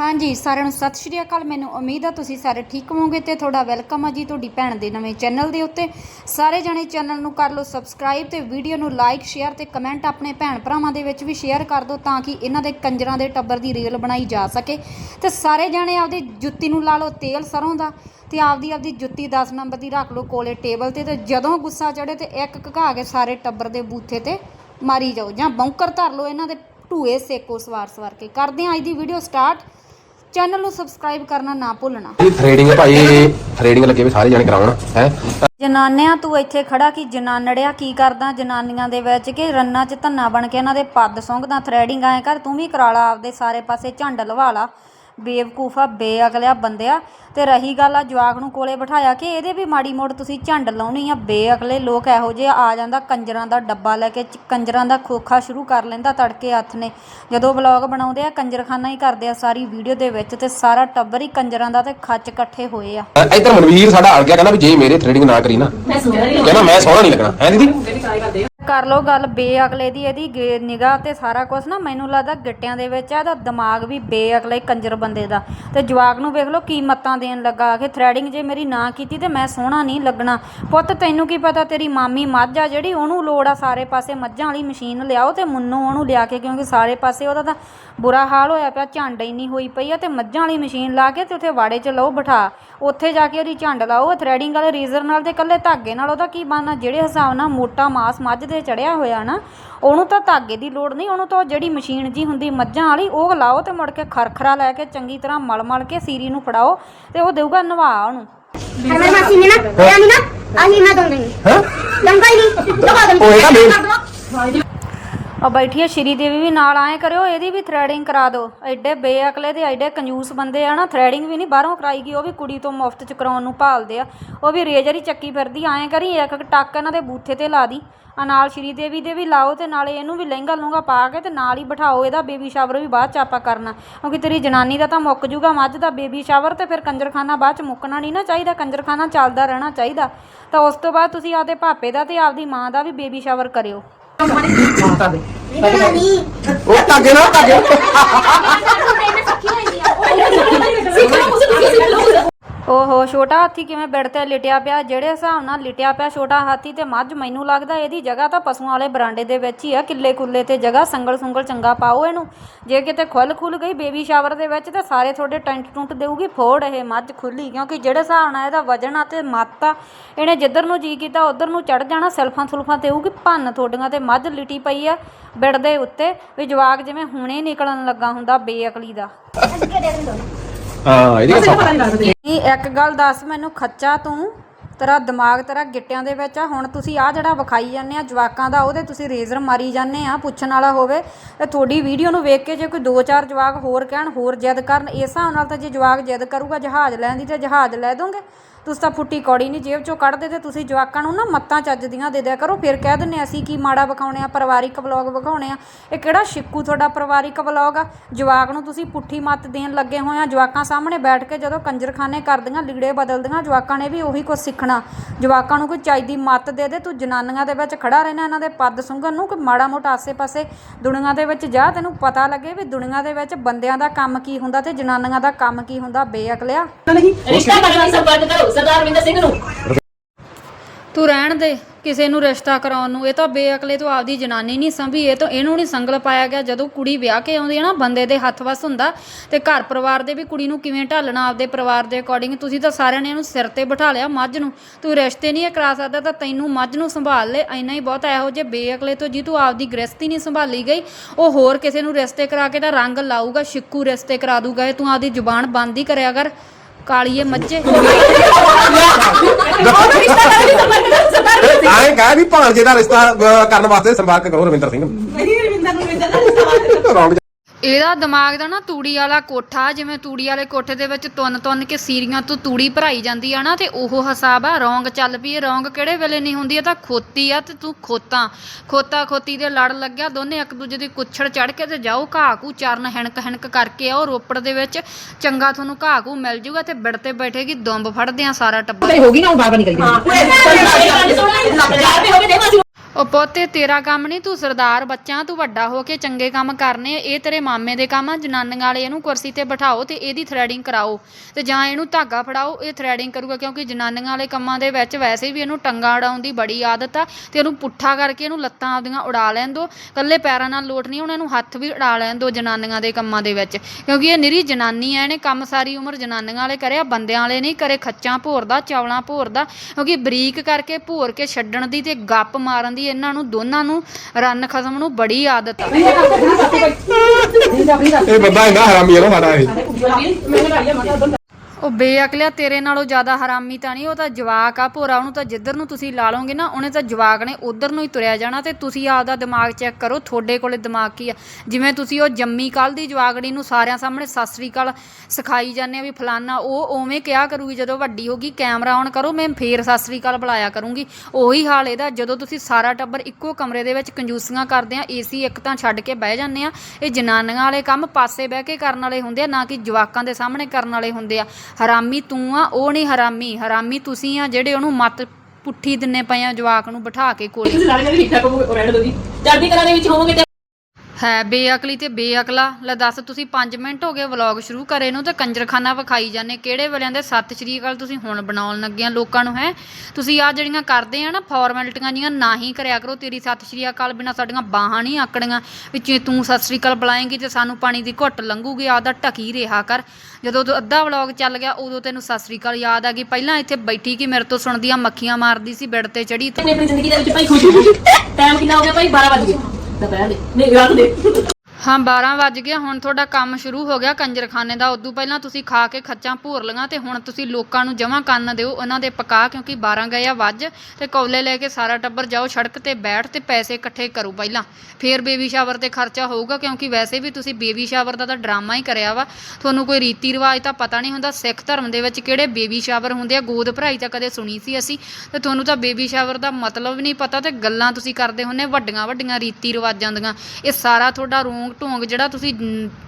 ਹਾਂਜੀ, ਸਾਰਿਆਂ ਨੂੰ ਸਤਿ ਸ਼੍ਰੀ ਅਕਾਲ। ਮੈਨੂੰ ਉਮੀਦ ਆ ਤੁਸੀਂ ਸਾਰੇ ਠੀਕ ਹੋਵੋਗੇ ਤੇ ਤੁਹਾਡਾ ਵੈਲਕਮ ਆ ਜੀ ਤੁਹਾਡੀ ਭੈਣ ਦੇ ਨਵੇਂ ਚੈਨਲ ਦੇ ਉੱਤੇ। ਸਾਰੇ ਜਣੇ ਚੈਨਲ ਨੂੰ ਕਰ ਲਓ ਸਬਸਕ੍ਰਾਈਬ ਤੇ ਵੀਡੀਓ ਨੂੰ ਲਾਈਕ, ਸ਼ੇਅਰ ਤੇ ਕਮੈਂਟ ਆਪਣੇ ਭੈਣ ਭਰਾਵਾਂ ਦੇ ਵਿੱਚ ਵੀ ਸ਼ੇਅਰ ਕਰ ਦਿਓ ਤਾਂ ਕਿ ਇਹਨਾਂ ਦੇ ਕੰਜਰਾਂ ਦੇ ਟੱਬਰ ਦੀ ਰੀਲ ਬਣਾਈ ਜਾ ਸਕੇ। ਤੇ ਸਾਰੇ ਜਣੇ ਆਪਦੀ ਜੁੱਤੀ ਨੂੰ ਲਾ ਲਓ ਤੇਲ ਸਰੋਂ ਦਾ ਤੇ ਆਪਦੀ ਆਪਦੀ ਜੁੱਤੀ 10 ਨੰਬਰ ਦੀ ਰੱਖ ਲਓ ਕੋਲੇ ਟੇਬਲ ਤੇ ਤੇ ਜਦੋਂ ਗੁੱਸਾ ਚੜੇ ਤੇ ਇੱਕ ਘਕਾ ਕੇ ਸਾਰੇ ਟੱਬਰ ਦੇ ਬੂਥੇ ਤੇ ਮਾਰੀ ਜਾਓ ਜਾਂ ਬੌਂਕਰ ਧਰ ਲਓ ਇਹਨਾਂ ਦੇ ਢੂਏ ਸੇਕੋ ਸਵਾਰ ਸਵਾਰ ਕੇ। ਕਰਦੇ ਹਾਂ ਅੱਜ ਦੀ ਵੀਡੀਓ ਸਟਾਰਟ। ਚੈਨਲ ਨੂੰ ਸਬਸਕ੍ਰਾਈਬ ਕਰਨਾ ਨਾ ਭੁੱਲਣਾ। ਇਹ ਥ੍ਰੇਡਿੰਗ ਭਾਈ ਥ੍ਰੇਡਿੰਗ ਲੱਗੇ ਵੀ ਸਾਰੇ ਜਾਣੇ ਕਰਾਉਣ ਹੈ। ਜਨਾਨਿਆਂ ਤੂੰ ਇੱਥੇ ਖੜਾ ਕੀ? ਜਨਾਨੜਿਆ ਕੀ ਕਰਦਾ? ਜਨਾਨੀਆਂ ਦੇ ਵਿੱਚ ਕਿ ਰੰਨਾਂ 'ਚ ਧੰਨਾ ਬਣ ਕੇ ਇਹਨਾਂ ਦੇ ਪੱਦ ਸੁੰਘਦਾ ਥ੍ਰੈਡਿੰਗ ਐ ਕਰ ਤੂੰ ਵੀ ਕਰਾ ਲਾ ਆਪਦੇ ਸਾਰੇ ਪਾਸੇ ਝੰਡ ਲਵਾ ਲਾ। ਬੇਵਕੂਫਾ ਬੇਅਕਲਿਆ ਬੰਦਿਆ। ਤੇ ਰਹੀ ਗੱਲ ਆ ਜਵਾਕ ਨੂੰ ਕੋਲੇ ਬਿਠਾਇਆ ਕਿ ਇਹਦੇ ਵੀ ਮਾੜੀ ਮੋੜ ਤੁਸੀਂ ਝੰਡ ਲਾਉਣੀ ਆ। ਬੇਅਕਲੇ ਲੋਕ ਇਹੋ ਜਿਹੇ ਆ ਜਾਂਦਾ ਕੰਜਰਾਂ ਦਾ ਡੱਬਾ ਲੈ ਕੇ ਕੰਜਰਾਂ ਦਾ ਖੋਖਾ ਸ਼ੁਰੂ ਕਰ ਲੈਂਦਾ ਤੜਕੇ ਹੱਥ ਨੇ। ਜਦੋਂ ਵਲੌਗ ਬਣਾਉਂਦੇ ਆ ਕੰਜਰਖਾਨਾ ਹੀ ਕਰਦੇ ਆ ਸਾਰੀ ਵੀਡੀਓ ਦੇ ਵਿੱਚ ਤੇ ਸਾਰਾ ਟੱਬਰ ਹੀ ਕੰਜਰਾਂ ਦਾ ਤੇ ਖੱਚ ਇਕੱਠੇ ਹੋਏ ਆ। ਇੱਧਰ ਮਨਵੀਰ ਸਾਡਾ ਅੜ ਗਿਆ ਕਹਿੰਦਾ ਵੀ ਜੇ ਮੇਰੇ ਥ੍ਰੇਡਿੰਗ ਨਾ ਕਰੀ ਨਾ। ਕਹਿੰਦਾ ਮੈਂ ਸੋਹਣਾ ਨਹੀਂ ਲੱਗਣਾ। ਹੈ ਦੀਦੀ? ਕਰ ਲੋ ਗੱਲ ਬੇਅਕਲੇ ਦੀ, ਇਹਦੀ ਨਿਗਾਹ ਤੇ ਸਾਰਾ ਕੁਝ ਨਾ ਮੈਨੂੰ ਲੱਗਦਾ ਗਿੱਟਿਆਂ ਦੇ ਵਿੱਚ ਆ, ਇਹਦਾ ਦਿਮਾਗ ਵੀ ਬੇਅਕਲੇ ਕੰਜਰ ਬੰਦੇ ਦਾ। ਤੇ ਜਵਾਕ ਨੂੰ ਵੇਖ ਲਓ ਕੀ ਮੱਤਾਂ ਦੇਣ ਲੱਗਾ ਕਿ ਥ੍ਰੈਡਿੰਗ ਜੇ ਮੇਰੀ ਨਾ ਕੀਤੀ ਤੇ ਮੈਂ ਸੋਹਣਾ ਨਹੀਂ ਲੱਗਣਾ। ਪੁੱਤ ਤੈਨੂੰ ਕੀ ਪਤਾ ਤੇਰੀ ਮਾਮੀ ਮੱਝ ਆ ਜਿਹੜੀ, ਉਹਨੂੰ ਲੋੜ ਆ ਸਾਰੇ ਪਾਸੇ ਮੱਝਾਂ ਵਾਲੀ ਮਸ਼ੀਨ ਲਿਆਓ ਤੇ ਮੁੰਨੋ ਉਹਨੂੰ ਲਿਆ ਕੇ, ਕਿਉਂਕਿ ਸਾਰੇ ਪਾਸੇ ਉਹਦਾ ਤਾਂ ਬੁਰਾ ਹਾਲ ਹੋਇਆ ਪਿਆ, ਝੰਡ ਇੰਨੀ ਹੋਈ ਪਈ ਆ ਤੇ ਮੱਝਾਂ ਵਾਲੀ ਮਸ਼ੀਨ ਲਾ ਕੇ ਤੇ ਉੱਥੇ ਵਾੜੇ 'ਚ ਲਓ ਬਿਠਾ। ਉੱਥੇ ਜਾ ਕੇ ਉਹਦੀ ਝੰਡ ਲਾਓ ਥ੍ਰੈਡਿੰਗ ਵਾਲੇ ਰੀਜ਼ਰ ਨਾਲ ਤੇ ਇਕੱਲੇ ਧਾਗੇ ਨਾਲ ਉਹਦਾ ਕੀ ਬਣਨਾ, ਜਿਹੜੇ ਹਿਸਾਬ ਨਾਲ ਮੋਟਾ ਮਾਸ ਮੱਝ ਤੇ ਚੜਿਆ ਹੋਇਆ ਨਾ ਉਹਨੂੰ ਤਾਂ ਧਾਗੇ ਦੀ ਲੋੜ ਨਹੀਂ ਉਹਨੂੰ ਤਾਂ ਜਿਹੜੀ ਮਸ਼ੀਨ ਜੀ ਹੁੰਦੀ ਮੱਝਾਂ ਵਾਲੀ ਉਹ ਲਾਓ ਤੇ ਮੁੜ ਕੇ ਖਰਖਰਾ ਲੈ ਕੇ ਚੰਗੀ ਤਰ੍ਹਾਂ ਮਲ-ਮਲ ਕੇ ਸੀਰੀ ਨੂੰ ਫੜਾਓ ਤੇ ਉਹ ਦੇਊਗਾ ਨਵਾ ਉਹਨੂੰ। ਆ ਬੈਠੀ ਆ ਸ਼੍ਰੀ ਦੇਵੀ ਵੀ ਨਾਲ ਆਏ ਕਰਿਓ ਇਹਦੀ ਵੀ ਥਰੈਡਿੰਗ ਕਰਾ ਦਿਓ। ਐਡੇ ਬੇਅਕਲੇ ਦੇ ਐਡੇ ਕੰਜੂਸ ਬੰਦੇ ਆ ਨਾ ਥਰੈਡਿੰਗ ਵੀ ਨਹੀਂ ਬਾਹਰੋਂ ਕਰਾਈ ਗਈ ਉਹ ਵੀ ਕੁੜੀ ਤੋਂ ਮੁਫਤ ਚ ਕਰਾਉਣ ਨੂੰ ਭਾਲਦੇ ਆ। ਉਹ ਵੀ ਰੇਜਰ ਹੀ ਚੱਕੀ ਫਿਰਦੀ ਆਏ ਕਰੀ ਇੱਕ ਟੱਕ ਇਹਨਾਂ ਦੇ ਬੂਥੇ ਤੇ ਲਾ ਦੀ। ਆ ਨਾਲ ਸ਼੍ਰੀ ਦੇਵੀ ਦੇ ਵੀ ਲਾਓ ਤੇ ਨਾਲੇ ਇਹਨੂੰ ਵੀ ਲਹਿੰਗਾ ਲੂੰਗਾ ਪਾ ਕੇ ਤੇ ਨਾਲ ਹੀ ਬਿਠਾਓ ਇਹਦਾ ਬੇਬੀ ਸ਼ਾਵਰ ਵੀ ਬਾਅਦ ਚ ਆਪਾਂ ਕਰਨਾ। ਕਿਉਂਕਿ ਤੇਰੀ ਜਨਾਨੀ ਦਾ ਤਾਂ ਮੁੱਕ ਜੂਗਾ ਮੱਝ ਦਾ ਬੇਬੀ ਸ਼ਾਵਰ ਤੇ ਫਿਰ ਕੰਜਰਖਾਨਾ ਬਾਅਦ ਚ ਮੁੱਕਣਾ ਨਹੀਂ ਨਾ ਚਾਹੀਦਾ ਕੰਜਰਖਾਨਾ ਚੱਲਦਾ ਰਹਿਣਾ ਚਾਹੀਦਾ। ਤਾਂ ਉਸ ਤੋਂ ਬਾਅਦ ਤੁਸੀਂ ਆਪਦੇ ਭਾਪੇ ਦਾ ਤੇ ਆਪਦੀ ਮਾਂ ਦਾ ਵੀ ਬੇਬੀ ਸ਼ਾਵਰ ਕਰਿਓ। नहीं ਉਹ ਧਾਗੇ ਨਾਲ ਧਾਗੇ ਓਹੋ, ਛੋਟਾ ਹਾਥੀ ਕਿਵੇਂ ਬੈੱਡ ਤੇ ਲਿਟਿਆ ਪਿਆ? ਜਿਹੜੇ ਹਿਸਾਬ ਨਾਲ ਲਿਟਿਆ ਪਿਆ ਛੋਟਾ ਹਾਥੀ ਤੇ ਮੱਝ, ਮੈਨੂੰ ਲੱਗਦਾ ਇਹਦੀ ਜਗ੍ਹਾ ਤਾਂ ਪਸ਼ੂਆਂ ਵਾਲੇ ਬਰਾਂਡੇ ਦੇ ਵਿੱਚ ਹੀ ਆ ਕਿੱਲੇ ਕੁੱਲੇ ਤੇ ਜਗ੍ਹਾ ਸੰਗਲ ਸੁੰਗਲ ਚੰਗਾ ਪਾਓ ਇਹਨੂੰ। ਜੇ ਕਿਤੇ ਖੁੱਲ ਖੁੱਲ ਗਈ ਬੇਬੀ ਸ਼ਾਵਰ ਦੇ ਵਿੱਚ, ਤੇ ਸਾਰੇ ਤੁਹਾਡੇ ਟੈਂਟ ਟੁੰਟ ਦੇਊਗੀ, ਫੋੜ ਇਹ ਮੱਝ ਖੁੱਲੀ, ਕਿਉਂਕਿ ਜਿਹੜੇ ਹਿਸਾਬ ਨਾਲ ਇਹਦਾ ਵਜਨ ਆ ਤੇ ਮੱਤ ਆ, ਇਹਨੇ ਜਿੱਧਰ ਨੂੰ ਜੀ ਕੀਤਾ, ਉਧਰ ਨੂੰ ਚੜ ਜਾਣਾ, ਸੈਲਫਾਂ ਸੁਲਫਾਂ ਦੇਊਗੀ ਭੰਨ ਤੁਹਾਡੀਆਂ ਤੇ ਮੱਝ ਲਿਟੀ ਪਈ ਆ ਬੈੱਡ ਦੇ ਉੱਤੇ, ਵੀ ਜਵਾਕ ਜਿਵੇਂ ਹੁਣੇ ਨਿਕਲਣ ਲੱਗਾ ਹੁੰਦਾ ਬੇਅਕਲੀ ਦਾ। ਹਾਂ ਇਹਦੀ ਗੱਲ ਸੌਖਾ ਨਹੀਂ ਇੱਕ ਗੱਲ ਦੱਸ ਮੈਨੂੰ ਖੱਚਾ ਤੂੰ ਤੇਰਾ ਦਿਮਾਗ ਤੇਰਾ ਗਿੱਟਿਆਂ ਦੇ ਵਿੱਚ ਆ। ਹੁਣ ਤੁਸੀਂ ਆ ਜਿਹੜਾ ਵਿਖਾਈ ਜਾਂਦੇ ਆ ਜਵਾਕਾਂ ਦਾ ਉਹਦੇ ਤੁਸੀਂ ਰੇਜ਼ਰ ਮਾਰੀ ਜਾਂਦੇ ਆ ਪੁੱਛਣ ਵਾਲਾ ਹੋਵੇ। ਤੇ ਤੁਹਾਡੀ ਵੀਡੀਓ ਨੂੰ ਵੇਖ ਕੇ ਜੇ ਕੋਈ ਦੋ ਚਾਰ ਜਵਾਕ ਹੋਰ ਕਹਿਣ ਹੋਰ ਜਿੱਦ ਕਰਨ ਇਸ ਹਿਸਾਬ ਨਾਲ ਤਾਂ ਜੇ ਜਵਾਕ ਜਿੱਦ ਕਰੂਗਾ ਜਹਾਜ਼ ਲੈਣ ਦੀ ਤੇ ਜਹਾਜ਼ ਲੈ ਦੋਗੇ। ਤੁਸੀਂ ਤਾਂ ਫੁੱਟੀ ਕੌੜੀ ਨਹੀਂ ਜੇਬ ਚੋਂ ਕੱਢਦੇ ਤੇ ਤੁਸੀਂ ਜਵਾਕਾਂ ਨੂੰ ਨਾ ਮੱਤਾਂ ਚੱਜਦੀਆਂ ਦੇ ਦਿਆ ਕਰੋ। ਫਿਰ ਕਹਿ ਆ ਅਸੀਂ ਕੀ ਮਾੜਾ ਵਿਖਾਉਣੇ ਆ ਪਰਿਵਾਰਿਕ ਵਲੌਗ ਵਿਖਾਉਣੇ ਆ। ਇਹ ਕਿਹੜਾ ਸ਼ਿੱਕੂ ਤੁਹਾਡਾ ਪਰਿਵਾਰਿਕ ਵਲੌਗ ਆ? ਜਵਾਕ ਨੂੰ ਤੁਸੀਂ ਪੁੱਠੀ ਮੱਤ ਦੇਣ ਲੱਗੇ ਹੋਏ ਆ। ਜਵਾਕਾਂ ਸਾਹਮਣੇ ਬੈਠ ਕੇ ਜਦੋਂ ਕੰਜਰਖਾਨੇ ਕਰਦੀਆਂ ਲੀੜੇ ਬਦਲਦੀਆਂ ਜਵਾਕਾਂ ਨੇ ਵੀ ਉਹੀ ਕੁਝ ਸਿੱਖਣਾ। ਜਵਾਕਾਂ ਨੂੰ ਕੋਈ ਚਾਹੀਦੀ ਮੱਤ ਦੇ ਦੇ ਤੂੰ ਜਨਾਨੀਆਂ ਦੇ ਵਿੱਚ ਖੜਾ ਰਹਿਣਾ ਇਹਨਾਂ ਦੇ ਪੱਦ ਸੁੰਘਣ ਨੂੰ ਕੋਈ ਮਾੜਾ ਮੋਟਾ ਆਸੇ-ਪਾਸੇ ਦੁਨੀਆ ਦੇ ਵਿੱਚ ਜਾ ਤੈਨੂੰ ਪਤਾ ਲੱਗੇ ਵੀ ਦੁਨੀਆ ਦੇ ਵਿੱਚ ਬੰਦਿਆਂ ਦਾ ਕੰਮ ਕੀ ਹੁੰਦਾ ਤੇ ਜਨਾਨੀਆਂ ਦਾ ਕੰਮ ਕੀ ਹੁੰਦਾ ਬੇਅਕਲਿਆ। ਰਿਸ਼ਤਾ ਕਰਨ ਲਈ ਸੰਪਰਕ ਕਰੋ। ਸਰਦਾਰ ਰਵਿੰਦਰ ਸਿੰਘ ਨੂੰ। ਤੂੰ ਰਹਿਣ ਦੇ, ਕਿਸੇ ਨੂੰ ਰਿਸ਼ਤਾ ਕਰਾਉਣ ਨੂੰ। ਇਹ ਤਾਂ ਬੇਅਕਲੇ ਤੋਂ ਆਪਦੀ ਜਨਾਨੀ ਨਹੀਂ ਸੰਭੀ, ਇਹ ਤਾਂ ਇਹਨੂੰ ਨਹੀਂ ਸੰਗਲ ਪਾਇਆ ਗਿਆ। ਜਦੋਂ ਕੁੜੀ ਵਿਆਹ ਕੇ ਆਉਂਦੀ ਹੈ ਨਾ, ਬੰਦੇ ਦੇ ਹੱਥ ਵਸ ਹੁੰਦਾ ਤੇ ਘਰ ਪਰਿਵਾਰ ਦੇ ਵੀ ਕੁੜੀ ਨੂੰ ਕਿਵੇਂ ਢਾਲਣਾ, ਆਪਦੇ ਪਰਿਵਾਰ ਦੇ ਅਕੋਰਡਿੰਗ ਤੁਸੀਂ ਤਾਂ ਸਾਰਿਆਂ ਨੇ ਇਹਨੂੰ ਸਿਰ ਤੇ ਬਿਠਾ ਲਿਆ, ਮੱਝ ਨੂੰ। ਤੂੰ ਰਿਸ਼ਤੇ ਨਹੀਂ ਇਹ ਕਰਾ ਸਕਦਾ, ਤਾਂ ਤੈਨੂੰ ਮੱਝ ਨੂੰ ਸੰਭਾਲ ਲੈ। ਇੰਨਾ ਹੀ ਬਹੁਤ ਇਹੋ ਜਿਹੇ ਬੇਅਕਲੇ ਤੋਂ ਜੀ ਤੂੰ ਆਪਦੀ ਗ੍ਰਸਤੀ ਨਹੀਂ ਸੰਭਾਲੀ ਗਈ। ਉਹ ਹੋਰ ਕਿਸੇ ਨੂੰ ਰਿਸ਼ਤੇ ਕਰਾ ਕੇ ਤਾਂ ਰੰਗ ਲਾਊਗਾ, ਸ਼ਿੱਕੂ ਰਿਸ਼ਤੇ ਕਰਾ ਦੂਗਾ ਇਹ ਤੂੰ ਆਪਦੀ ਜ਼ੁਬਾਨ ਬੰਦ ਹੀ ਕਰਿਆ ਕਰ। ਕਾਲੀਏ ਮੱਝੇ। ਆਏ ਕਹਾਂ ਵੀ ਭਾਂਜੇ ਦਾ ਰਿਸ਼ਤਾ ਅਹ, ਕਰਨ ਵਾਸਤੇ ਸੰਪਰਕ ਕਰੋ ਰਵਿੰਦਰ ਸਿੰਘ। ਨੂੰ ਨਹੀਂ ਰਵਿੰਦਰ ਨੂੰ ਰਵਿੰਦਰ ਇਹਦਾ ਦਿਮਾਗ ਦਾ ਨਾ ਤੂੜੀ ਵਾਲਾ ਕੋਠਾ ਜਿਵੇਂ ਤੂੜੀ ਵਾਲੇ ਕੋਠੇ ਦੇ ਵਿੱਚ ਤੁੰਨ ਤੁੰਨ ਕੇ ਸੀਰੀਆਂ ਤੋਂ ਤੂੜੀ ਭਰਾਈ ਜਾਂਦੀ ਆ ਨਾ ਤੇ ਉਹ ਹਿਸਾਬ ਆ ਰੌਂਗ ਚੱਲ ਪਈ ਇਹ ਰੌਂਗ ਕਿਹੜੇ ਵੇਲੇ ਨਹੀਂ ਹੁੰਦੀ ਇਹ ਤਾਂ ਖੋਤੀ ਆ ਤੇ ਤੂੰ ਖੋਤਾ। ਖੋਤਾ ਖੋਤੀ ਦੇ ਲੜ ਲੱਗਿਆ ਦੋਨੇ ਇੱਕ ਦੂਜੇ ਦੀ ਕੁੱਛੜ ਚੜ ਕੇ ਤੇ ਜਾਓ ਘਾਹ ਘੂ ਚਰਨ ਹਣਕ ਹਣਕ ਕਰਕੇ ਆਓ ਰੋਪੜ ਦੇ ਵਿੱਚ ਚੰਗਾ ਤੁਹਾਨੂੰ ਘਾਹ ਘੂ ਮਿਲ ਜੂਗਾ ਤੇ ਬਿੜ ਤੇ ਬੈਠੇਗੀ ਦੁੰਬ ਫੜਦੇ ਆ ਸਾਰਾ ਟੱਬਰ। ਹੋਗੀ ਨਾ ਬਾਬਾ ਨਿਕਲ ਗਈ। ਉਹ ਪੋਤੇ, ਤੇਰਾ ਕੰਮ ਨਹੀਂ ਤੂੰ ਸਰਦਾਰ ਬੱਚਾ ਤੂੰ ਵੱਡਾ ਹੋ ਕੇ ਚੰਗੇ ਕੰਮ ਕਰਨੇ ਇਹ ਤੇਰੇ ਮਾਮੇ ਦੇ ਕੰਮ ਆ, ਜਨਾਨੀਆਂ ਵਾਲੇ ਇਹਨੂੰ ਕੁਰਸੀ ਤੇ ਬਿਠਾਓ ਤੇ ਇਹਦੀ ਥਰੈਡਿੰਗ ਕਰਾਓ ਤੇ ਜਾਂ ਇਹਨੂੰ ਧਾਗਾ ਫੜਾਓ, ਇਹ ਥਰੈਡਿੰਗ ਕਰੂਗਾ ਕਿਉਂਕਿ ਜਨਾਨੀਆਂ ਵਾਲੇ ਕੰਮਾਂ ਦੇ ਵਿੱਚ ਵੈਸੇ ਵੀ ਇਹਨੂੰ ਟੰਗਾ ਉਡਾਉਣ ਦੀ ਬੜੀ ਆਦਤ ਆ ਤੇ ਇਹਨੂੰ ਪੁੱਠਾ ਕਰਕੇ ਇਹਨੂੰ ਲੱਤਾਂ ਆਪਦੀਆਂ ਉਡਾ ਲੈਣ ਦੋ ਕੱਲੇ ਪੈਰਾਂ ਨਾਲ ਲੋਟ ਨਹੀਂ ਉਹਨਾਂ ਨੂੰ ਹੱਥ ਵੀ ਉਡਾ ਲੈਣ ਦੋ ਜਨਾਨੀਆਂ ਦੇ ਕੰਮਾਂ ਦੇ ਵਿੱਚ ਕਿਉਂਕਿ ਇਹ ਨਿਰੀ ਜਨਾਨੀ ਆ, ਇਹਨੇ ਕੰਮ ਸਾਰੀ ਉਮਰ ਜਨਾਨੀਆਂ ਵਾਲੇ ਕਰਿਆ, ਬੰਦਿਆਂ ਵਾਲੇ ਨਹੀਂ ਕਰੇ, ਖੱਚਾਂ ਭੋਰਦਾ ਚਾਵਲਾਂ ਭੋਰਦਾ ਕਿਉਂਕਿ ਬਰੀਕ ਕਰਕੇ ਭੋਰ ਕੇ ਛੱਡਣ ਦੀ ਤੇ ਗੱਪ ਮਾਰਨ ਦੀ ਇਹਨਾਂ ਨੂੰ ਦੋਨਾਂ ਨੂੰ ਰੰਨ ਖਸਮ ਨੂੰ ਬੜੀ ਆਦਤ ਆ। ਇਹ ਬੰਦਾ ਇੰਨਾ ਹਰਾਮੀ ਹੈ ਨਾ ਸਾਡਾ ਇਹ। ਉਹ ਬੇਅਕਲਿਆ ਤੇਰੇ ਨਾਲੋਂ ਜ਼ਿਆਦਾ ਹਰਾਮੀ ਤਾਂ ਨਹੀਂ, ਉਹ ਤਾਂ ਜਵਾਕ ਆ ਭੋਰਾ, ਉਹਨੂੰ ਤਾਂ ਜਿੱਧਰ ਨੂੰ ਤੁਸੀਂ ਲਾ ਲਓਗੇ ਨਾ, ਉਹਨੇ ਤਾਂ ਜਵਾਕ ਨੇ ਉਧਰ ਨੂੰ ਹੀ ਤੁਰਿਆ ਜਾਣਾ ਤੇ ਤੁਸੀਂ ਆਪਦਾ ਦਿਮਾਗ ਚੈੱਕ ਕਰੋ, ਤੁਹਾਡੇ ਕੋਲੇ ਦਿਮਾਗ ਕੀ ਆ? ਜਿਵੇਂ ਤੁਸੀਂ ਉਹ ਜੰਮੀ ਕੱਲ ਦੀ ਜਵਾਕੜੀ ਨੂੰ ਸਾਰਿਆਂ ਸਾਹਮਣੇ ਸਤਿ ਸ੍ਰੀ ਅਕਾਲ ਸਿਖਾਈ ਜਾਂਦੇ ਆ ਵੀ ਫਲਾਨਾ, ਉਹ ਉਵੇਂ ਕਿਹਾ ਕਰੂਗੀ ਜਦੋਂ ਵੱਡੀ ਹੋਗੀ ਕੈਮਰਾ ਔਨ ਕਰੋ, ਮੈਂ ਫੇਰ ਸਤਿ ਸ੍ਰੀ ਅਕਾਲ ਬੁਲਾਇਆ ਕਰੂੰਗੀ। ਉਹੀ ਹਾਲ ਇਹਦਾ, ਜਦੋਂ ਤੁਸੀਂ ਸਾਰਾ ਟੱਬਰ ਇੱਕੋ ਕਮਰੇ ਦੇ ਵਿੱਚ ਕੰਜੂਸੀਆਂ ਕਰਦੇ ਆ, ਏਸੀ ਇੱਕ ਤਾਂ ਛੱਡ ਕੇ ਬਹਿ ਜਾਂਦੇ ਆ, ਇਹ ਜਨਾਨੀਆਂ ਵਾਲੇ ਕੰਮ ਪਾਸੇ ਬਹਿ ਕੇ ਕਰਨ ਵਾਲੇ ਹੁੰਦੇ ਆ, ਨਾ ਕਿ ਜਵਾਕਾਂ ਦੇ ਸਾਹਮਣੇ ਕਰਨ ਵਾਲੇ ਹੁੰਦੇ ਆ। ਹਰਾਮੀ ਤੂੰ ਆ, ਉਹ ਨਹੀਂ ਹਰਾਮੀ। ਹਰਾਮੀ ਤੁਸੀਂ ਆ ਜਿਹੜੇ ਉਹਨੂੰ ਮੱਤ ਪੁੱਠੀ ਦਿੰਨੇ ਪਏ ਆ ਜਵਾਕ ਨੂੰ ਬਿਠਾ ਕੇ ਕੋਲੇ। ਸਾਰੇ ਜਣੇ ਠੀਕ ਠਾਕ ਹੋ ਰਹਿਣ ਦੋ ਜੀ। ਚੜ੍ਹਦੀ ਕਲਾ ਦੇ ਵਿੱਚ ਹੋਵੋਗੇ ਤੇ ਹੈ, ਬੇਅਕਲੀ ਤੇ ਬੇਅਕਲਾ। ਲੈ ਦੱਸ, ਤੁਸੀਂ 5 ਮਿੰਟ ਹੋ ਗਏ ਵਲੌਗ ਸ਼ੁਰੂ ਕਰੇ ਨੂੰ ਤੇ ਕੰਜਰਖਾਨਾ ਵਿਖਾਈ ਜਾਂਦੇ। ਕਿਹੜੇ ਵੇਲਿਆਂ ਦੇ ਸਤਿ ਸ਼੍ਰੀ ਅਕਾਲ ਤੁਸੀਂ ਹੁਣ ਬਣਾਉਣ ਲੱਗੇ ਆ ਲੋਕਾਂ ਨੂੰ, ਹੈ? ਤੁਸੀਂ ਆ ਜਿਹੜੀਆਂ ਕਰਦੇ ਆ ਨਾ ਫਾਰਮੈਲਿਟੀਆਂ ਜੀਆਂ, ਨਾ ਹੀ ਕਰਿਆ ਕਰੋ। ਤੇਰੀ ਸਤਿ ਸ਼੍ਰੀ ਅਕਾਲ ਬਿਨਾ ਸਾਡੀਆਂ ਬਾਹਾਂ ਨਹੀਂ ਆਕੜੀਆਂ। ਵਿੱਚ ਤੂੰ ਸਤਿ ਸ਼੍ਰੀ ਅਕਾਲ ਬੁਲਾਏਂਗੀ ਤੇ ਸਾਨੂੰ ਪਾਣੀ ਦੀ ਘੁੱਟ ਲੰਘੂਗੀ ਆਦਾ ਢਕੀ ਰਿਹਾ ਕਰ। ਜਦੋਂ ਤੂੰ ਅੱਧਾ ਵਲੌਗ ਚੱਲ ਗਿਆ, ਉਦੋਂ ਤੈਨੂੰ ਸਤਿ ਸ਼੍ਰੀ ਅਕਾਲ ਯਾਦ ਆ ਗਈ। ਪਹਿਲਾਂ ਇੱਥੇ ਬੈਠੀ ਕਿ ਮੇਰੇ ਤੋਂ ਸੁਣਦੀਆਂ ਮੱਖੀਆਂ ਮਾਰਦੀ ਸੀ, ਬੈੱਡ ਤੇ ਚੜੀ ਨੇ ਆਪਣੀ ਜ਼ਿੰਦਗੀ ਦੇ ਵਿੱਚ ਭਾਈ ਖੁਸ਼ੀ ਟਾਈਮ ਕਿੰਨਾ ਹੋ ਗਿਆ ਭਾਈ? 12 ਵਜ ਗਏ ਨਹੀਂ ਹਾਂ 12 ਵੱਜ ਗਏ, ਹੁਣ ਤੁਹਾਡਾ ਕੰਮ ਸ਼ੁਰੂ ਹੋ ਗਿਆ ਕੰਜਰਖਾਨੇ ਦਾ। ਉਦੋਂ ਪਹਿਲਾਂ ਤੁਸੀਂ ਖਾ ਕੇ ਖੱਚਾਂ ਭੂਰ ਲਈਆਂ ਤੇ ਹੁਣ ਤੁਸੀਂ ਲੋਕਾਂ ਨੂੰ ਜਮਾ ਕੰਨ ਦਿਓ, ਉਹਨਾਂ ਦੇ ਪਕਾ ਕਿਉਂਕਿ 12 ਗਏ ਆ ਵੱਜ ਤੇ ਕੌਲੇ ਲੈ ਕੇ ਸਾਰਾ ਟੱਬਰ ਜਾਓ ਸੜਕ ਤੇ ਬੈਠ ਤੇ ਪੈਸੇ ਇਕੱਠੇ ਕਰੋ ਪਹਿਲਾਂ। ਫੇਰ ਬੇਬੀ ਸ਼ਾਵਰ ਤੇ ਖਰਚਾ ਹੋਊਗਾ ਕਿਉਂਕਿ ਵੈਸੇ ਵੀ ਤੁਸੀਂ ਬੇਬੀ ਸ਼ਾਵਰ ਦਾ ਤਾਂ ਡਰਾਮਾ ਹੀ ਕਰਿਆ ਵਾ। ਤੁਹਾਨੂੰ ਕੋਈ ਰੀਤੀ ਰਿਵਾਜ ਤਾਂ ਪਤਾ ਨਹੀਂ ਹੁੰਦਾ ਸਿੱਖ ਧਰਮ ਦੇ ਵਿੱਚ ਕਿਹੜੇ ਬੇਬੀ ਸ਼ਾਵਰ ਹੁੰਦੇ ਆ, ਗੋਦ ਭਰਾਈ ਤਾਂ ਕਦੇ ਸੁਣੀ ਸੀ ਅਸੀਂ। ਤੇ ਤੁਹਾਨੂੰ ਤਾਂ ਬੇਬੀ ਸ਼ਾਵਰ ਦਾ ਮਤਲਬ ਨਹੀਂ ਪਤਾ ਤੇ ਗੱਲਾਂ ਤੁਸੀਂ ਕਰਦੇ ਹੁੰਨੇ ਵੱਡੀਆਂ ਵੱਡੀਆਂ ਰੀਤੀ ਰਿਵਾਜਾਂ ਦੀਆਂ। ਇਹ ਸਾਰਾ ਤੁਹਾਡਾ ਰੋਂਗ ਢੋਂਗ ਜਿਹੜਾ ਤੁਸੀਂ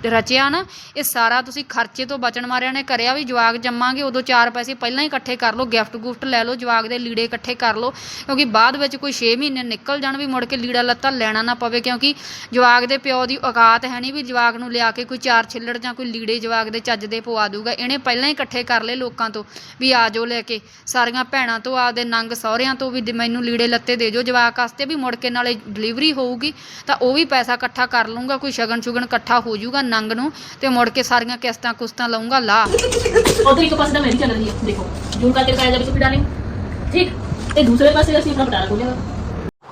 ਰਚਿਆ ਨਾ, ਇਹ ਸਾਰਾ ਤੁਸੀਂ ਖਰਚੇ ਤੋਂ ਬਚਣ ਮਾਰਿਆਂ ਨੇ ਕਰਿਆ ਵੀ, ਜਵਾਕ ਜੰਮਾਂਗੇ, ਉਦੋਂ ਚਾਰ ਪੈਸੇ ਪਹਿਲਾਂ ਹੀ ਇਕੱਠੇ ਕਰ ਲਓ, ਗਿਫਟ ਗੁਫਟ ਲੈ ਲਓ, ਜਵਾਕ ਦੇ ਲੀੜੇ ਇਕੱਠੇ ਕਰ ਲਓ, ਕਿਉਂਕਿ ਬਾਅਦ ਵਿੱਚ ਕੋਈ 6 ਮਹੀਨੇ ਨਿਕਲ ਜਾਣ ਵੀ ਮੁੜ ਕੇ ਲੀੜਾ ਲੱਤਾ ਲੈਣਾ ਨਾ ਪਵੇ, ਕਿਉਂਕਿ ਜਵਾਕ ਦੇ ਪਿਓ ਦੀ ਔਕਾਤ ਹੈ ਨਹੀਂ ਵੀ ਜਵਾਕ ਨੂੰ ਲਿਆ ਕੇ ਕੋਈ ਚਾਰ ਛਿੱਲੜ ਜਾਂ ਕੋਈ ਲੀੜੇ ਜਵਾਕ ਦੇ ਚੱਜ ਦੇ ਪਵਾ ਦੂਗਾ ਇਹਨੇ ਪਹਿਲਾਂ ਹੀ ਇਕੱਠੇ ਕਰ ਲਏ ਲੋਕਾਂ ਤੋਂ, ਵੀ ਆ ਜਾਓ ਲੈ ਕੇ, ਸਾਰੀਆਂ ਭੈਣਾਂ ਤੋਂ, ਆਪਦੇ ਨੰਗ ਸਹੁਰਿਆਂ ਤੋਂ ਵੀ ਮੈਨੂੰ ਲੀੜੇ ਲੱਤੇ ਦੇ ਦਿਓ ਜਵਾਕ ਵਾਸਤੇ ਵੀ ਮੁੜ ਕੇ ਨਾਲੇ ਡਿਲੀਵਰੀ ਹੋਊਗੀ, ਤਾਂ ਉਹ ਵੀ ਪੈਸਾ ਇਕੱਠਾ ਕਰ ਲੂੰਗਾ ਕੋਈ ਸ਼ਗਨ ਸ਼ੁਗਨ ਇਕੱਠਾ ਹੋ ਜਾਊਗਾ ਨੰਗ ਨੂੰ ਤੇ ਮੁੜ ਕੇ ਸਾਰੀਆਂ ਕਿਸ਼ਤਾਂ ਕੁਸਤਾਂ ਲਊਂਗਾ ਲਾ। ਉਧਰ ਇੱਕ ਪਾਸੇ ਤਾਂ ਮੇਰੀ ਚੱਲ ਰਹੀ ਹੈ ਦੇਖੋ। ਜੂਨ ਕਰਕੇ ਕਾਇਆ ਜਾਵੇ ਸੁਪੀ ਡਾਲਿੰਗ ਠੀਕ। ਤੇ ਦੂਸਰੇ ਪਾਸੇ ਅਸੀਂ ਆਪਣਾ ਬਟਾਲਾ ਖੋਲਿਆ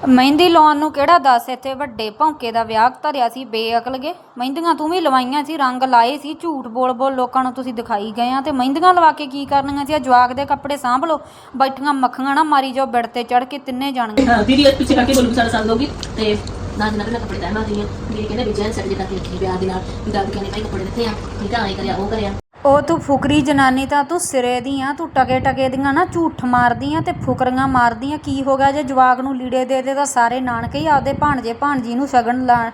ਮਹਿੰਦੀ ਲਾਉਣ ਨੂੰ ਕਿਹੜਾ ਦੱਸ ਇੱਥੇ ਵੱਡੇ ਭੌਂਕੇ ਦਾ ਵਿਆਹ ਧਰਿਆ ਸੀ ਬੇਅਕਲਗੇ ਮਹਿੰਦੀਆਂ ਤੂੰ ਵੀ ਲਵਾਈਆਂ ਸੀ ਰੰਗ ਲਾਏ ਸੀ ਝੂਠ ਬੋਲ ਬੋਲ ਲੋਕਾਂ ਨੂੰ ਤੁਸੀਂ ਦਿਖਾਈ ਗਏ ਆ ਤੇ ਮਹਿੰਦੀਆਂ ਲਵਾ ਕੇ ਕੀ ਕਰਨੀਆਂ ਸੀ? ਆ ਜਵਾਕ ਦੇ ਕੱਪੜੇ ਸਾਂਭ ਲਓ। ਬੈਠੀਆਂ ਮੱਖੀਆਂ ਨਾ ਮਾਰੀ ਜਾਓ ਬੈੱਡ ਤੇ ਚੜ ਕੇ ਤਿੰਨੇ ਜਾਣਗੇ। ਦੀਦੀ ਪਿੱਛੇ ਕਰਕੇ ਬੋਲੂ ਸਾਡਾ ਸਾਲ ਦੋਗੀ ਤੇ ਨਾ ਜਨਾ ਪਹਿਲਾਂ ਕੱਪੜੇ ਤੈਨਾਂ ਦੀਆਂ ਦੀਦੀ ਕਹਿੰਦੇ ਵੀ ਜੈਨ ਸੈਟ ਜਿਹਾ ਕਰਕੇ ਵਿਆਹ ਦੇ ਨਾਲ ਵੀ ਦਾਦੀ ਨੇ ਭਾਈ ਕੱਪੜੇ ਦਿੱਤੇ ਆ ਠੀਕ ਆ ਐ ਕਰਿਆ, ਉਹ ਕਰਿਆ। ਉਹ ਤੂੰ ਫੁਕਰੀ ਜਨਾਨੀ ਤਾਂ ਤੂੰ ਸਿਰੇ ਦੀ ਆ, ਤੂੰ ਟਕੇ ਟਕੇ ਦੀਆਂ ਨਾ ਝੂਠ ਮਾਰਦੀ ਆ ਤੇ ਫੁਕਰੀਆਂ ਮਾਰਦੀ ਆ। ਕੀ ਹੋ ਗਿਆ ਜੇ ਜਵਾਕ ਨੂੰ ਲੀੜੇ ਦੇ ਦੇ ਤਾਂ ਸਾਰੇ ਨਾਨਕੇ ਹੀ ਆਪਦੇ ਭਾਣਜੇ ਭਾਣਜੀ ਨੂੰ ਸ਼ਗਨ ਲਾ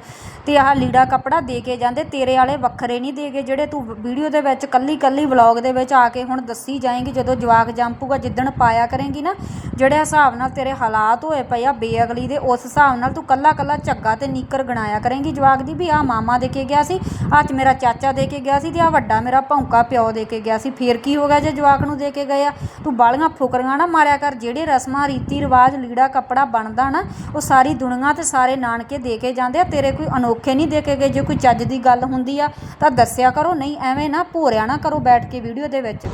ਤੇ ਆਹ ਲੀੜਾ ਕੱਪੜਾ ਦੇ ਕੇ ਜਾਂਦੇ, ਤੇਰੇ ਵਾਲੇ ਵੱਖਰੇ ਨਹੀਂ ਦੇ ਕੇ ਜਿਹੜੇ ਤੂੰ ਵੀਡੀਓ ਦੇ ਵਿੱਚ ਕੱਲੀ ਕੱਲੀ ਵਲੌਗ ਦੇ ਵਿੱਚ ਆ ਕੇ ਹੁਣ ਦੱਸੀ ਜਾਏਂਗੀ, ਜਦੋਂ ਜਵਾਕ ਜੰਪੂਗਾ ਜਿੱਦਣ ਪਾਇਆ ਕਰੇਂਗੀ ਨਾ, ਜਿਹੜੇ ਹਿਸਾਬ ਨਾਲ ਤੇਰੇ ਹਾਲਾਤ ਹੋਏ ਪਏ ਆ ਬੇਅਗਲੀ ਦੇ, ਉਸ ਹਿਸਾਬ ਨਾਲ ਤੂੰ ਕੱਲਾ ਕੱਲਾ ਝੱਗਾ ਤੇ ਨੀਕਰ ਗਣਾਇਆ ਕਰੇਂਗੀ ਜਵਾਕ ਦੀ ਵੀ ਆ ਮਾਮਾ ਦੇ ਕੇ ਗਿਆ ਸੀ, ਆਹ ਚ ਮੇਰਾ ਚਾਚਾ ਦੇ ਕੇ ਗਿਆ ਸੀ ਤੇ ਆ ਵੱਡਾ ਮੇਰਾ ਭੌਂਕਾ ਪਿਓ ਦੇ ਕੇ ਗਿਆ ਸੀ ਫੇਰ ਕੀ ਹੋ ਗਿਆ ਜੇ ਜਵਾਕ ਨੂੰ ਦੇ ਕੇ ਗਏ ਆ? ਤੂੰ ਬਾਲੀਆਂ ਫੁਕਰੀਆਂ ਨਾ ਮਾਰਿਆ ਕਰ ਜਿਹੜੇ ਰਸਮਾਂ ਰੀਤੀ ਰਿਵਾਜ ਲੀੜਾ ਕੱਪੜਾ ਬਣਦਾ ਨਾ ਉਹ ਸਾਰੀ ਦੁਨੀਆ ਤੇ ਸਾਰੇ ਨਾਨਕੇ ਦੇ ਕੇ ਜਾਂਦੇ ਆ ਤੇਰੇ ਕੋਈ ਅਨੋਖੇ ਨਹੀਂ ਦੇ ਕੇ ਗਏ ਜੇ ਕੋਈ ਚੱਜ ਦੀ ਗੱਲ ਹੁੰਦੀ ਆ ਤਾਂ ਦੱਸਿਆ ਕਰੋ ਨਹੀਂ ਐਵੇਂ ਨਾ ਭੋਰਿਆ ਨਾ ਕਰੋ ਬੈਠ ਕੇ ਵੀਡੀਓ ਦੇ ਵਿੱਚ।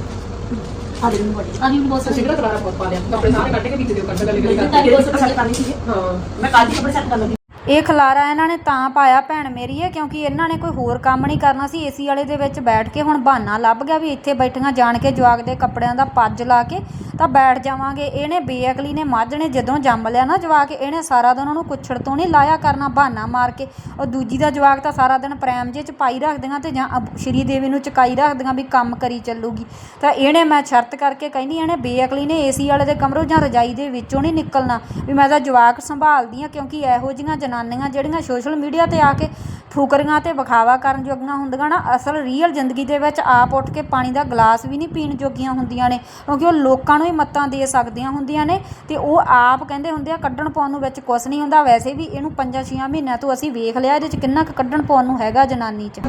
ਆ ਦੇ ਨੂੰ ਬੜੀ ਆ ਵੀ ਬਹੁਤ ਅਸੀਂ ਕਿਹੜਾ ਕਲਾਰਾ ਬਹੁਤ ਪਾ ਲਿਆ ਕੱਪੜੇ ਸਾਰੇ ਕੱਢ ਕੇ ਵਿੱਚ ਦਿਓ ਕੱਢ ਗਲੀ ਗਲੀ ਤਾਂ ਬਹੁਤ ਸਾਰੇ ਕਰਨੀ ਸੀ ਹਾਂ। ਮੈਂ ਕੱਲ ਦੀ ਕੱਪੜੇ ਸੈੱਟ ਕਰ ਲਵਾਂਗੀ ਇਹ ਖਲਾਰਾ ਇਹਨਾਂ ਨੇ ਤਾਂ ਪਾਇਆ ਭੈਣ ਮੇਰੀ ਹੈ ਕਿਉਂਕਿ ਇਹਨਾਂ ਨੇ ਕੋਈ ਹੋਰ ਕੰਮ ਨਹੀਂ ਕਰਨਾ ਸੀ। ਏਸੀ ਵਾਲੇ ਦੇ ਵਿੱਚ ਬੈਠ ਕੇ ਹੁਣ ਬਹਾਨਾ ਲੱਭ ਗਿਆ ਵੀ ਇੱਥੇ ਬੈਠੀਆਂ ਜਾਣ ਕੇ ਜਵਾਕ ਦੇ ਕੱਪੜਿਆਂ ਦਾ ਪੱਜ ਲਾ ਕੇ ਤਾਂ ਬੈਠ ਜਾਵਾਂਗੇ। ਇਹਨੇ ਬੇਅਕਲੀ ਨੇ ਮੱਝ ਨੇ ਜਦੋਂ ਜੰਮ ਲਿਆ ਨਾ ਜਵਾਕ, ਇਹਨੇ ਸਾਰਾ ਦਿਨ ਉਹਨੂੰ ਕੁੱਛੜ ਤੋਂ ਨਹੀਂ ਲਾਇਆ ਕਰਨਾ, ਬਹਾਨਾ ਮਾਰ ਕੇ। ਉਹ ਦੂਜੀ ਦਾ ਜਵਾਕ ਤਾਂ ਸਾਰਾ ਦਿਨ ਪ੍ਰੈਮ ਜੇ ਚ ਪਾਈ ਰੱਖਦੀਆਂ ਤੇ ਜਾਂ ਅਬ- ਸ਼੍ਰੀ ਦੇਵੀ ਨੂੰ ਚਕਾਈ ਰੱਖਦੀਆਂ ਵੀ ਕੰਮ ਕਰੀ ਚੱਲੂਗੀ। ਤਾਂ ਇਹਨੇ ਮੈਂ ਸ਼ਰਤ ਕਰਕੇ ਕਹਿੰਦੀ, ਇਹਨੇ ਬੇਅਕਲੀ ਨੇ ਏਸੀ ਵਾਲੇ ਦੇ ਕਮਰੋਂ ਜਾਂ ਰਜਾਈ ਦੇ ਵਿੱਚੋਂ ਨਹੀਂ ਨਿਕਲਣਾ ਵੀ ਮੈਂ ਤਾਂ ਜਵਾਕ ਸੰਭਾਲਦੀ ਆ ਕਿਉਂਕਿ ਇਹੋ ਜਿਹੀਆਂ ਜਨਾਨੀਆਂ ਜਿਹੜੀਆਂ ਸੋਸ਼ਲ ਮੀਡੀਆ ਤੇ ਆ ਕੇ ਫੁਕਰੀਆਂ ਤੇ ਵਿਖਾਵਾ ਕਰਨ ਜੋਗੀਆਂ ਹੁੰਦੀਆਂ ਨਾ, ਅਸਲ ਰੀਅਲ ਜ਼ਿੰਦਗੀ ਦੇ ਵਿੱਚ ਆਪ ਉੱਠ ਕੇ ਪਾਣੀ ਦਾ ਗਲਾਸ ਵੀ ਨਹੀਂ ਪੀਣ ਜੋਗੀਆਂ ਹੁੰਦੀਆਂ ਨੇ, ਕਿਉਂਕਿ ਉਹ ਲੋਕਾਂ ਨੂੰ ਹੀ ਮੱਤਾਂ ਦੇ ਸਕਦੀਆਂ ਹੁੰਦੀਆਂ ਨੇ ਤੇ ਉਹ ਆਪ ਕਹਿੰਦੇ ਹੁੰਦੇ ਆ, ਕੱਢਣ ਪਾਉਣ ਨੂੰ ਵਿੱਚ ਕੁਛ ਨਹੀਂ ਹੁੰਦਾ। ਵੈਸੇ ਵੀ ਇਹਨੂੰ 5-6 ਮਹੀਨਿਆਂ ਤੋਂ ਅਸੀਂ ਵੇਖ ਲਿਆ, ਇਹਦੇ 'ਚ ਕਿੰਨਾ ਕੁ ਕੱਢਣ ਪਾਉਣ ਨੂੰ ਹੈਗਾ ਜਨਾਨੀ 'ਚ।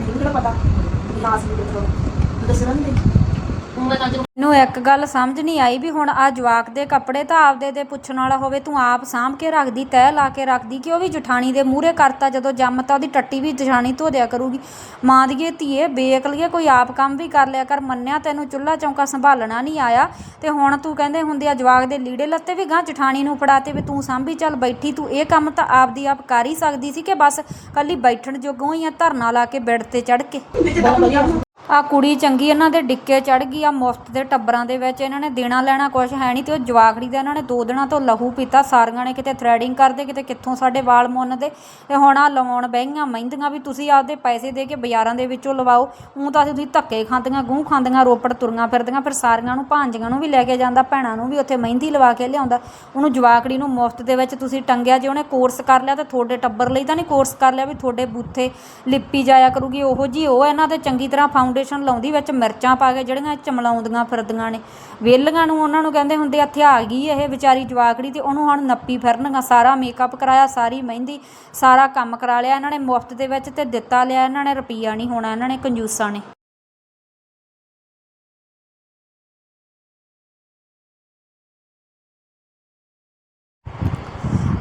ਦੱਸਣਾ ਨਹੀਂ ਉਹ ਮੈਂ ਤਾਂ ਅੱਜ ਨੂੰ ਇੱਕ ਗੱਲ ਸਮਝ ਨਹੀਂ ਆਈ ਵੀ ਹੁਣ ਆ ਜਵਾਕ ਦੇ ਕੱਪੜੇ ਤਾਂ ਆਪਦੇ ਦੇ ਪੁੱਛਣ ਵਾਲਾ ਹੋਵੇ, ਤੂੰ ਆਪ ਸਾਂਭ ਕੇ ਰੱਖਦੀ ਤੈਅ ਲਾ ਕੇ ਰੱਖਦੀ ਕਿ ਉਹ ਵੀ ਜਠਾਣੀ ਦੇ ਮੂਹਰੇ ਕਰਤਾ ਜਦੋਂ ਜੰਮਤਾ ਉਹਦੀ ਟੱਟੀ ਵੀ ਜਠਾਣੀ ਧੋ ਦਿਆ ਕਰੂਗੀ। ਮਾਂ ਦੀਏ ਧੀਏ ਬੇਕ ਕੋਈ ਆਪ ਕੰਮ ਵੀ ਕਰ ਲਿਆ ਕਰ, ਮੰਨਿਆ ਤੈਨੂੰ ਚੁੱਲ੍ਹਾ ਚੌਂਕਾ ਸੰਭਾਲਣਾ ਨਹੀਂ ਆਇਆ। ਤੇ ਹੁਣ ਤੂੰ ਕਹਿੰਦੇ ਹੁੰਦੇ ਆ ਜਵਾਕ ਦੇ ਲੀੜੇ ਲੱਤੇ ਵੀ ਗਾਂ ਜਠਾਣੀ ਨੂੰ ਫੜਾਤੇ ਵੀ ਤੂੰ ਸਾਂਭੀ ਚੱਲ ਬੈਠੀ, ਤੂੰ ਇਹ ਕੰਮ ਤਾਂ ਆਪਦੀ ਆਪ ਕਰ ਹੀ ਸਕਦੀ ਸੀ ਕਿ ਬਸ ਕੱਲੀ ਬੈਠਣ ਜੋਗੋਂ ਹੀ ਆ ਧਰਨਾ ਲਾ ਕੇ ਬੈੱਡ ਤੇ ਚੜ ਕੇ। ਆ ਕੁੜੀ ਚੰਗੀ, ਇਹਨਾਂ ਦੇ ਡਿੱਕੇ ਚੜ ਗਈ, ਆ ਮੁਫਤ ਦੇ ਟੱਬਰਾਂ ਦੇ ਵਿੱਚ ਇਹਨਾਂ ਨੇ ਦੇਣਾ ਲੈਣਾ ਕੁਝ ਹੈ ਨਹੀਂ ਤੇ ਉਹ ਜਵਾਕੜੀ ਦਾ ਇਹਨਾਂ ਨੇ ਦੋ ਦਿਨਾਂ ਤੋਂ ਲਹੂ ਪੀਤਾ, ਸਾਰੀਆਂ ਨੇ ਕਿਤੇ ਥ੍ਰੈਡਿੰਗ ਕਰਦੇ, ਕਿਤੇ ਕਿੱਥੋਂ ਸਾਡੇ ਵਾਲ ਮੁੰਨਦੇ ਤੇ ਹੁਣ ਆ ਲਵਾਉਣ ਬਹਿਗੀਆਂ ਮਹਿੰਦੀਆਂ ਵੀ ਤੁਸੀਂ ਆਪਦੇ ਪੈਸੇ ਦੇ ਕੇ ਬਾਜ਼ਾਰਾਂ ਦੇ ਵਿੱਚੋਂ ਲਵਾਓ ਉਹ ਤਾਂ ਤੁਸੀਂ ਧੱਕੇ ਖਾਂਦੀਆਂ, ਗੂੰ ਖਾਂਦੀਆਂ, ਰੋਪੜ ਤੁਰੀਆਂ ਫਿਰਦੀਆਂ, ਫਿਰ ਸਾਰੀਆਂ ਨੂੰ ਭਾਂਜੀਆਂ ਨੂੰ ਵੀ ਲੈ ਕੇ ਜਾਂਦਾ, ਭੈਣਾਂ ਨੂੰ ਵੀ ਉੱਥੇ ਮਹਿੰਦੀ ਲਵਾ ਕੇ ਲਿਆਉਂਦਾ, ਉਹਨੂੰ ਜਵਾਕੜੀ ਨੂੰ ਮੁਫਤ ਦੇ ਵਿੱਚ ਤੁਸੀਂ ਟੰਗਿਆ, ਜੇ ਉਹਨੇ ਕੋਰਸ ਕਰ ਲਿਆ ਤਾਂ ਤੁਹਾਡੇ ਟੱਬਰ ਲਈ ਤਾਂ ਨਹੀਂ ਕੋਰਸ ਕਰ ਲਿਆ ਵੀ ਤੁਹਾਡੇ ਬੂਥੇ ਲਿਪੀ ਜਾਇਆ ਕਰੂਗੀ, ਉਹੋ ਜੀ ਉਹ ਇਹਨਾਂ ਤੇ ਚੰਗੀ ਤਰ੍ਹਾਂ ਫਾਊਂਡੇਸ਼ਨ ਲਾਉਂਦੀ, ਵਿੱਚ ਮਿਰਚਾਂ ਪਾ ਕੇ ਜਿਹੜੀਆਂ ਚਮਲਾਉਂਦੀਆਂ ਫਿਰਦੀਆਂ ਨੇ। ਵੇਲੀਆਂ ਨੂੰ ਉਹਨਾਂ ਨੂੰ ਕਹਿੰਦੇ ਹੁੰਦੇ ਇੱਥੇ ਆ ਗਈ ਇਹ ਵਿਚਾਰੀ ਜਵਾਕੜੀ ਤੇ ਉਹਨੂੰ ਹੁਣ ਨੱਪੀ ਫਿਰਨਗਾ ਸਾਰਾ ਮੇਕਅਪ ਕਰਾਇਆ, ਸਾਰੀ ਮਹਿੰਦੀ, ਸਾਰਾ ਕੰਮ ਕਰਾ ਲਿਆ। ਇਹਨਾਂ ਨੇ ਮੁਫਤ ਦੇ ਵਿੱਚ ਤੇ ਦਿੱਤਾ ਲਿਆ, ਇਹਨਾਂ ਨੇ ਰੁਪਈਆ ਨਹੀਂ ਹੋਣਾ, ਇਹਨਾਂ ਨੇ ਕੰਜੂਸਾਂ ਨੇ।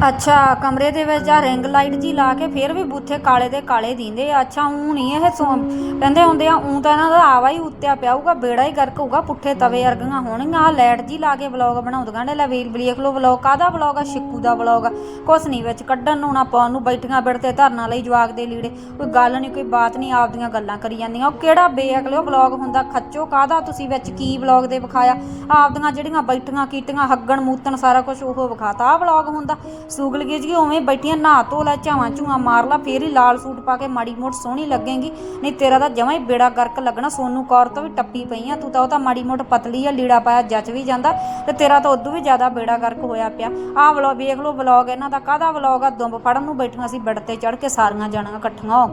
ਅੱਛਾ, ਕਮਰੇ ਦੇ ਵਿੱਚ ਆ ਰਿੰਗ ਲਾਈਟ ਜੀ ਲਾ ਕੇ ਫਿਰ ਵੀ ਬੂਥੇ ਕਾਲੇ ਦੇ ਕਾਲੇ ਦਿੰਦੇ ਆ। ਅੱਛਾ ਊ ਨਹੀਂ ਇਹ ਸੋ ਕਹਿੰਦੇ ਹੁੰਦੇ ਆ ਊ ਤਾਂ ਇਹਨਾਂ ਦਾ ਆਵਾ ਹੀ ਉੱਤਿਆ ਪਿਆ ਬੇੜਾ ਹੀ ਗਰਕ ਹੋਊਗਾ, ਪੁੱਠੇ ਤਵੇ ਅਰਗੀਆਂ ਹੋਣਗੀਆਂ। ਆ ਲਾਈਟ ਜੀ ਲਾ ਕੇ ਵਲੌਗ ਬਣਾਉਂਦੀਆਂ ਨੇ, ਲੈ ਵੇਲ ਵੇਖ ਲੋ ਵਲੌਗ। ਕਾਦਾ ਵਲੌਗ ਆ? ਸ਼ਿੱਕੂ ਦਾ ਵਲੌਗ ਆ। ਕੁਛ ਨਹੀਂ ਵਿੱਚ ਕੱਢਣ ਨੂੰ ਨਾ ਪਾਉਣ ਨੂੰ ਬੈਠੀਆਂ ਬਿੜ ਤੇ ਧਰਨਾ ਲਈ ਜਵਾਕ ਦੇ ਲੀੜੇ। ਕੋਈ ਗੱਲ ਨਹੀਂ ਕੋਈ ਬਾਤ ਨਹੀਂ ਆਪਦੀਆਂ ਗੱਲਾਂ ਕਰੀ ਜਾਂਦੀਆਂ। ਉਹ ਕਿਹੜਾ ਬੇਅਕਲਿਓ ਵਲੌਗ ਹੁੰਦਾ? ਖੱਚੋ ਕਾਦਾ ਤੁਸੀਂ ਵਿੱਚ ਕੀ ਵਲੌਗ ਦੇ ਵਿਖਾਇਆ? ਆਪਦੀਆਂ ਜਿਹੜੀਆਂ ਬੈਠੀਆਂ ਕੀਤੀਆਂ ਹੱਗਣ ਮੂਤਣ ਸਾਰਾ ਕੁਝ ਉਹ ਵਿਖਾਤਾ। ਆ ਵਲੌਗ ਹੁੰਦਾ। ਸੂਗਲ ਜੀ, ਉਵੇਂ ਬੈਠੀਆਂ, ਨਹਾ ਧੋ ਲੈ, ਝਾਵਾਂ ਝੂਆਂ ਮਾਰ ਲਾ, ਫੇਰ ਹੀ ਲਾਲ ਸੂਟ ਪਾ ਕੇ ਮਾੜੀ ਮੋਟ ਸੋਹਣੀ ਲੱਗੇਗੀ। ਨਹੀਂ, ਤੇਰਾ ਤਾਂ ਜਮਾਂ ਹੀ ਬੇੜਾ ਗਰਕ ਲੱਗਣਾ, ਸੋਨੂ ਕੌਰ ਤੋਂ ਵੀ ਟੱਪੀ ਪਈ ਆ, ਤੂੰ ਤਾਂ ਉਹ ਤਾਂ ਮਾੜੀ ਮੋਟ ਪਤਲੀ ਆ, ਲੀੜਾ ਪਾਇਆ, ਜੱਚ ਵੀ ਜਾਂਦਾ, ਤੇ ਤੇਰਾ ਤਾਂ ਉਦੋਂ ਵੀ ਜ਼ਿਆਦਾ ਬੇੜਾ ਗਰਕ ਹੋਇਆ ਪਿਆ। ਆਹ ਵਲੌਗ ਵੇਖ ਲਓ ਵਲੌਗ, ਇਹਨਾਂ ਦਾ ਕਾਹਦਾ ਵਲੌਗ ਆ? ਦੁੰਬ ਫੜਨ ਨੂੰ ਬੈਠੀਆਂ ਸੀ, ਬੈੱਡ ਤੇ ਚੜ ਕੇ ਸਾਰੀਆਂ ਜਾਣੀਆਂ ਇਕੱਠੀਆਂ ਹੋ ਕੇ